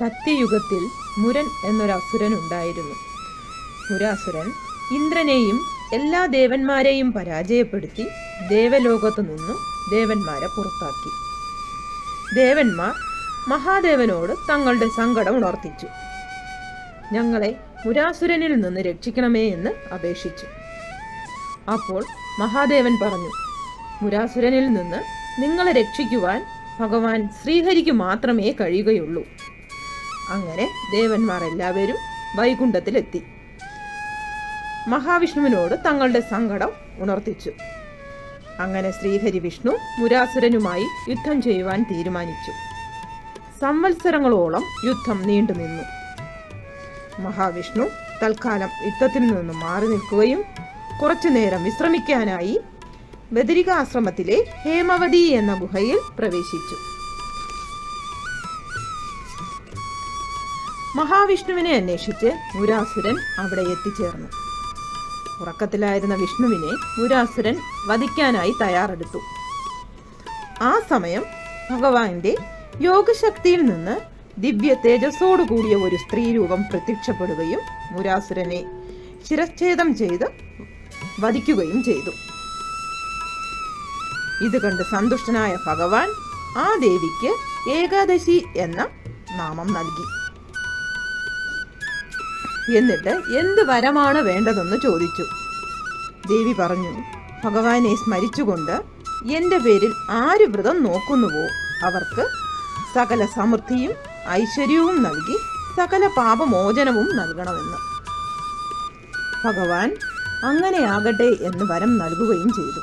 സത്യയുഗത്തിൽ മുരൻ എന്നൊരസുരൻ ഉണ്ടായിരുന്നു മുരാസുരൻ ഇന്ദ്രനെയും എല്ലാ ദേവന്മാരെയും പരാജയപ്പെടുത്തി ദേവലോകത്തു നിന്നും ദേവന്മാരെ പുറത്താക്കി. ദേവന്മാർ മഹാദേവനോട് തങ്ങളുടെ സങ്കടം ഉണർത്തിച്ചു. ഞങ്ങളെ മുരാസുരനിൽ നിന്ന് രക്ഷിക്കണമേ എന്ന് അപേക്ഷിച്ചു. അപ്പോൾ മഹാദേവൻ പറഞ്ഞു മുരാസുരനിൽ നിന്ന് നിങ്ങളെ രക്ഷിക്കുവാൻ ഭഗവാൻ ശ്രീഹരിക്ക് മാത്രമേ കഴിയുകയുള്ളൂ. അങ്ങനെ ദേവന്മാർ എല്ലാവരും വൈകുണ്ഠത്തിലെത്തി. മഹാവിഷ്ണുവിനോട് തങ്ങളുടെ സങ്കടം ഉണർത്തിച്ചു. അങ്ങനെ ശ്രീഹരി വിഷ്ണു മുരാസുരനുമായി യുദ്ധം ചെയ്യുവാൻ തീരുമാനിച്ചു. സംവത്സരങ്ങളോളം യുദ്ധം നീണ്ടുനിന്നു മഹാവിഷ്ണു തൽക്കാലം യുദ്ധത്തിൽ നിന്ന് മാറി നിൽക്കുകയും കുറച്ചുനേരം വിശ്രമിക്കാനായി ബദരികാശ്രമത്തിലെ ഹേമവതി എന്ന ഗുഹയിൽ പ്രവേശിച്ചു. മഹാവിഷ്ണുവിനെ അന്വേഷിച്ച് മുരാസുരൻ അവിടെ എത്തിച്ചേർന്നു. ഉറക്കത്തിലായിരുന്ന വിഷ്ണുവിനെ മുരാസുരൻ വധിക്കാനായി തയ്യാറെടുത്തു. ആ സമയം ഭഗവാന്റെ യോഗശക്തിയിൽ നിന്ന് ദിവ്യ തേജസ്സോടു കൂടിയ ഒരു സ്ത്രീരൂപം പ്രത്യക്ഷപ്പെടുകയും മുരാസുരനെ ശിരച്ഛേദം ചെയ്ത് വധിക്കുകയും ചെയ്തു. ഇത് കണ്ട് സന്തുഷ്ടനായ ഭഗവാൻ ആ ദേവിക്ക് ഏകാദശി എന്ന നാമം നൽകി. എന്നിട്ട് എന്ത് വരമാണ് വേണ്ടതെന്ന് ചോദിച്ചു. ദേവി പറഞ്ഞു ഭഗവാനെ സ്മരിച്ചുകൊണ്ട് എന്റെ പേരിൽ ആര് വ്രതം നോക്കുന്നുവോ? അവർക്ക് സകല സമൃദ്ധിയും ഐശ്വര്യവും നൽകി സകല പാപമോചനവും നൽകണമെന്ന്. ഭഗവാൻ അങ്ങനെയാകട്ടെ എന്ന് വരം നൽകുകയും ചെയ്തു.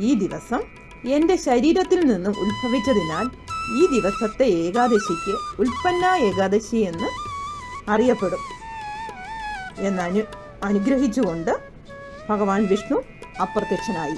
ഈ ദിവസം എന്റെ ശരീരത്തിൽ നിന്നും ഉത്ഭവിച്ചതിനാൽ ഈ ദിവസത്തെ ഏകാദശിക്ക് ഉൽപ്പന്ന ഏകാദശി എന്ന് അറിയപ്പെടും. എന്നനു അനുഗ്രഹിച്ചുകൊണ്ട് ഭഗവാൻ വിഷ്ണു അപ്രത്യക്ഷനായി.